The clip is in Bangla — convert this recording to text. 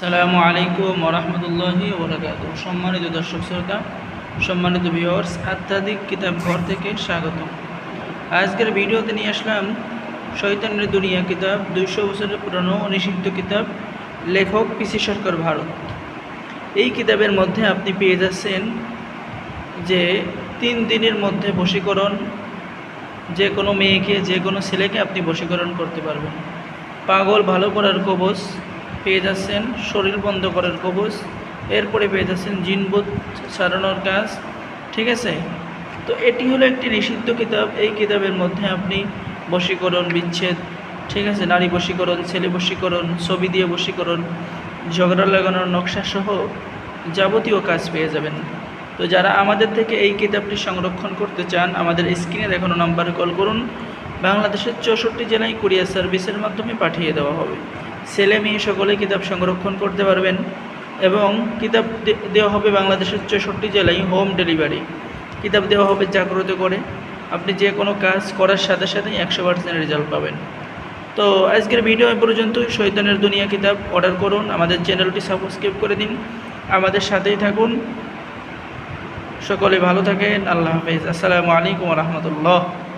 আসসালামু আলাইকুম ওরহমতুল্লাহি ওবরাকাত সম্মানিত দর্শক শ্রোতা, সম্মানিত ভিউয়ার্স আধ্যাত্মিক কিতাব ঘর থেকে স্বাগত। আজকের ভিডিওতে নিয়ে আসলাম শৈতানের দুনিয়া কিতাব, দুইশো বছরের পুরনো নিষিদ্ধ কিতাব, লেখক পিসি সরকার ভারত। এই কিতাবের মধ্যে আপনি পেয়ে যাচ্ছেন যে তিন দিনের মধ্যে বশীকরণ, যে কোনো মেয়েকে, যে কোনো ছেলেকে আপনি বশীকরণ করতে পারবেন। পাগল ভালো করার কবচ পেয়ে যাচ্ছেন শরীর বন্ধ করার কবচ। এরপরে পেয়ে যাচ্ছেন জিনবোধ সারানোর কাজ, ঠিক আছে? তো এটি হলো একটি নিষিদ্ধ কিতাব। এই কিতাবের মধ্যে আপনি বশীকরণ, বিচ্ছেদ, ঠিক আছে? নারী বশীকরণ, ছেলে বশীকরণ, ছবি দিয়ে বশীকরণ, ঝগড়া লাগানোর নকশা সহ যাবতীয় কাজ পেয়ে যাবেন। তো যারা আমাদের থেকে এই কিতাবটি সংরক্ষণ করতে চান, আমাদের স্ক্রিনে দেখানো নাম্বারে কল করুন। বাংলাদেশের চৌষট্টি জেলায় কুরিয়ার সার্ভিসের মাধ্যমে পাঠিয়ে দেওয়া হবে। ছেলে মেয়ে সকলে কিতাব সংরক্ষণ করতে পারবেন এবং কিতাব দেওয়া হবে বাংলাদেশের চৌষট্টি জেলায় হোম ডেলিভারি। কিতাব দেওয়া হবে জাগ্রত করে। আপনি যে কোনো কাজ করার সাথে সাথেই একশো পার্সেন্ট রেজাল্ট পাবেন। তো আজকের ভিডিও এ পর্যন্তই। শৈতানের দুনিয়া কিতাব অর্ডার করুন, আমাদের চ্যানেলটি সাবস্ক্রাইব করে দিন। আমাদের সাথেই থাকুন। সকলে ভালো থাকেন। আল্লাহ হাফেজ। আসসালামু আলাইকুম রহমতুল্লাহ।